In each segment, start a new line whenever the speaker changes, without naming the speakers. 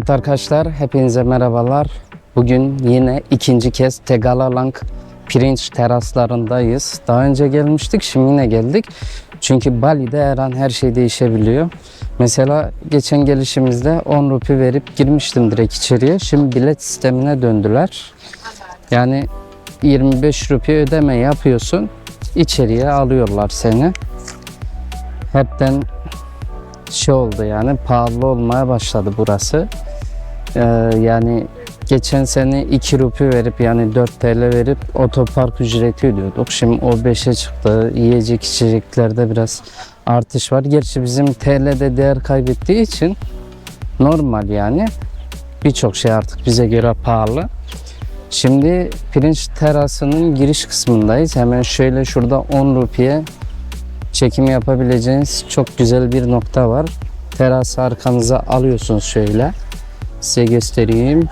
Evet arkadaşlar hepinize merhabalar. Bugün yine ikinci kez Tegalalang pirinç teraslarındayız. Daha önce gelmiştik şimdi yine geldik. Çünkü Bali'de her an her şey değişebiliyor. Mesela geçen gelişimizde 10 rupi verip girmiştim direkt içeriye. Şimdi bilet sistemine döndüler. Yani 25 rupi ödeme yapıyorsun. içeriye alıyorlar seni. Hepten şey oldu yani pahalı olmaya başladı burası. Ee, yani geçen sene 2 rupi verip yani 4 TL verip otopark ücreti ödüyorduk. Şimdi o 5'e çıktı. Yiyecek içeceklerde biraz artış var. Gerçi bizim TL'de değer kaybettiği için normal yani. Birçok şey artık bize göre pahalı. Şimdi pirinç terasının giriş kısmındayız. Hemen şöyle şurada 10 rupiye çekim yapabileceğiniz çok güzel bir nokta var. Terası arkanıza alıyorsunuz şöyle. Size göstereyim.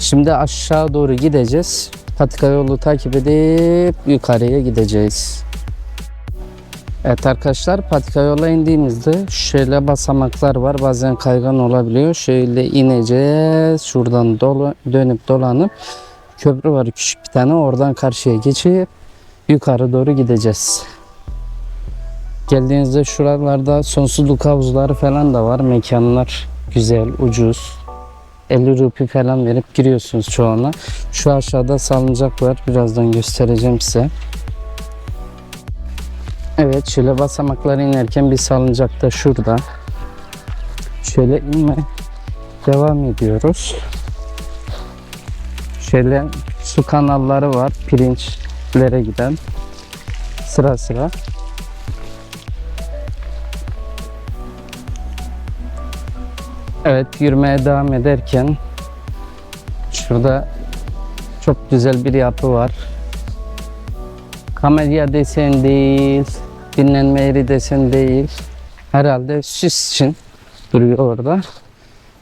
Şimdi aşağı doğru gideceğiz. Patika yolu takip edip yukarıya gideceğiz. Evet arkadaşlar patika yola indiğimizde şöyle basamaklar var. Bazen kaygan olabiliyor. Şöyle ineceğiz. Şuradan dolu, dönüp dolanıp köprü var küçük bir tane. Oradan karşıya geçip yukarı doğru gideceğiz. Geldiğinizde şuralarda sonsuzluk havuzları falan da var. Mekanlar güzel, ucuz. 50 rupi falan verip giriyorsunuz çoğuna. Şu aşağıda salıncak var. Birazdan göstereceğim size. Evet şöyle basamakları inerken bir salıncak da şurada. Şöyle inme devam ediyoruz. Şöyle su kanalları var pirinçlere giden sıra sıra. Evet yürümeye devam ederken şurada çok güzel bir yapı var. Kamelya desen değil, dinlenme yeri desen değil. Herhalde süs için duruyor orada.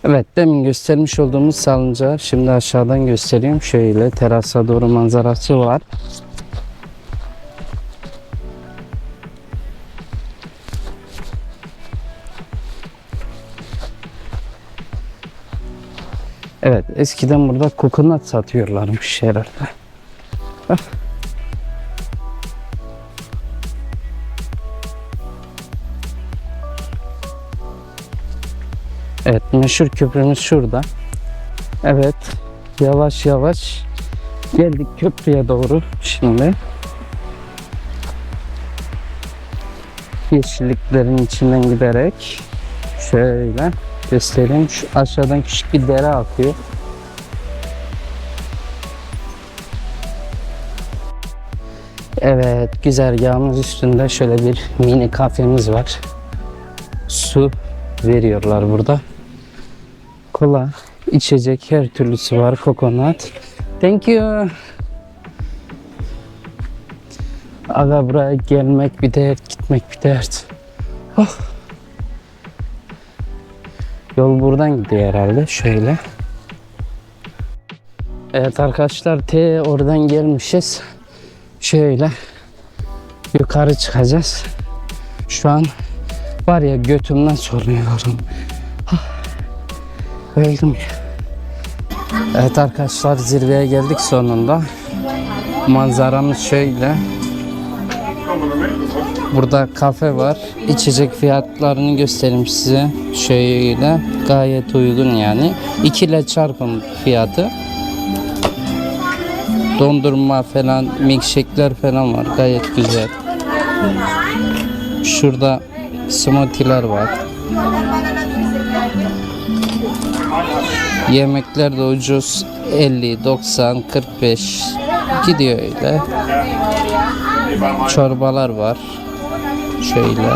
Evet demin göstermiş olduğumuz salıncağı şimdi aşağıdan göstereyim. Şöyle terasa doğru manzarası var. Evet eskiden burada kokonat satıyorlarmış herhalde. Evet meşhur köprümüz şurada. Evet yavaş yavaş geldik köprüye doğru şimdi. Yeşilliklerin içinden giderek şöyle göstereyim. Şu aşağıdan küçük bir dere akıyor. Evet güzergahımız üstünde şöyle bir mini kafemiz var. Su veriyorlar burada. Kola, içecek her türlüsü var. Kokonat. Thank you. Aga buraya gelmek bir dert, gitmek bir dert. Oh. Yol buradan gidiyor herhalde. Şöyle. Evet arkadaşlar T oradan gelmişiz. Şöyle yukarı çıkacağız. Şu an var ya götümden soruyorum. Öldüm ya. Evet arkadaşlar zirveye geldik sonunda. Manzaramız şöyle. Burada kafe var. İçecek fiyatlarını göstereyim size. Şöyle gayet uygun yani. 2 ile çarpım fiyatı. Dondurma falan, milkshake'ler falan var. Gayet güzel. Şurada smoothie'ler var. Yemekler de ucuz. 50, 90, 45 gidiyor öyle. Çorbalar var. Şöyle.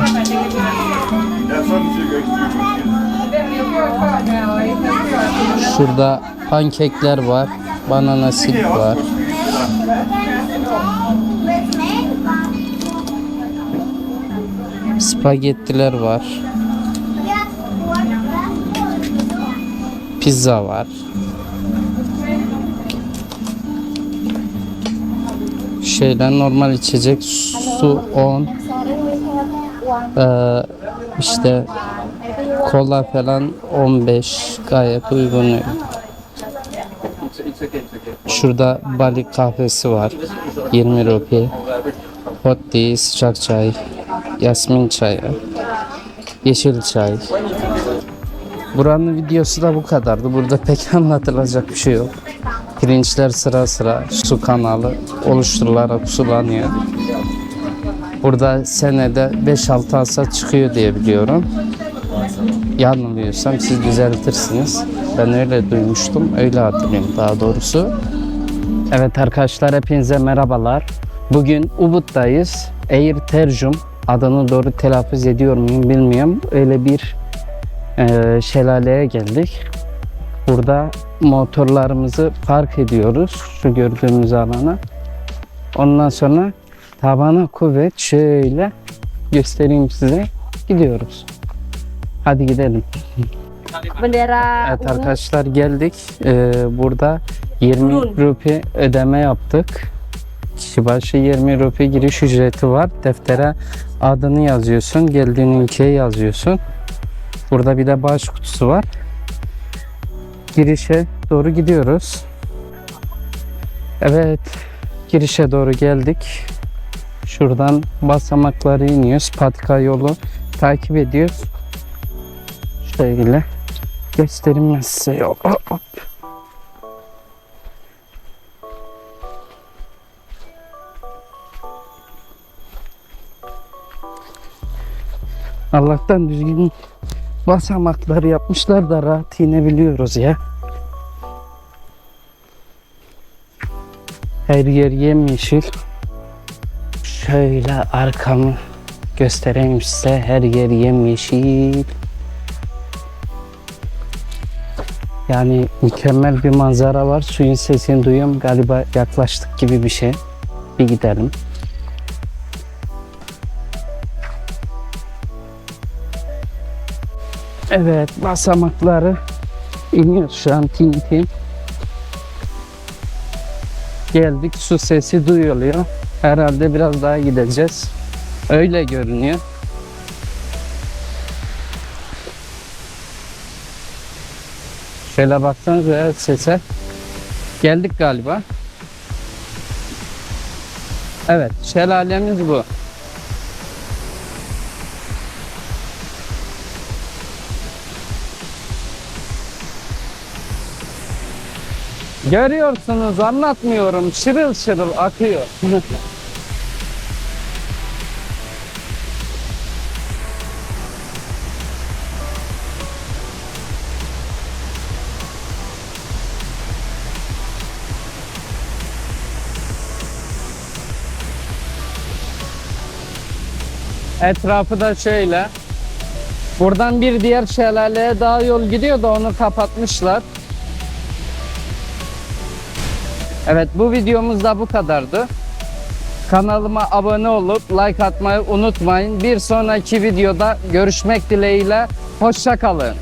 Şurada pankekler var. Banana silk var. Spagettiler var. Pizza var. Şeyden normal içecek su 10 ee, İşte kola falan 15 gayet uygun. Şurada Bali kahvesi var. 20 rupi. Hot tea, sıcak çay, yasmin çayı, yeşil çay. Buranın videosu da bu kadardı. Burada pek anlatılacak bir şey yok. Pirinçler sıra sıra su kanalı oluşturularak sulanıyor. Burada senede 5-6 hasat çıkıyor diye biliyorum. Yanılıyorsam siz düzeltirsiniz. Ben öyle duymuştum. Öyle hatırlıyorum daha doğrusu. Evet arkadaşlar hepinize merhabalar. Bugün Ubud'dayız. Air Terjum adını doğru telaffuz ediyor muyum bilmiyorum. Öyle bir e, şelaleye geldik. Burada motorlarımızı park ediyoruz şu gördüğümüz alana. Ondan sonra tabana kuvvet şöyle göstereyim size. Gidiyoruz. Hadi gidelim.
bendera
Evet arkadaşlar geldik. Ee, burada 20 rupi ödeme yaptık. Kişi başı 20 rupi giriş ücreti var. Deftere adını yazıyorsun. Geldiğin ülkeyi yazıyorsun. Burada bir de bağış kutusu var. Girişe doğru gidiyoruz. Evet. Girişe doğru geldik. Şuradan basamakları iniyoruz. Patika yolu takip ediyoruz. Şöyle göstereyim ben size yol. Allah'tan düzgün basamakları yapmışlar da rahat inebiliyoruz ya. Her yer yemyeşil. Şöyle arkamı göstereyim size. Her yer yemyeşil. Yani mükemmel bir manzara var. Suyun sesini duyuyorum. Galiba yaklaştık gibi bir şey. Bir gidelim. Evet basamakları iniyoruz şu an tin tin. Geldik su sesi duyuluyor. Herhalde biraz daha gideceğiz. Öyle görünüyor. Şöyle baksanıza ya sese. Geldik galiba. Evet, şelalemiz bu. Görüyorsunuz anlatmıyorum. Şırıl şırıl akıyor. Etrafı da şöyle. Buradan bir diğer şelaleye daha yol gidiyor da onu kapatmışlar. Evet bu videomuz da bu kadardı. Kanalıma abone olup like atmayı unutmayın. Bir sonraki videoda görüşmek dileğiyle. Hoşça kalın.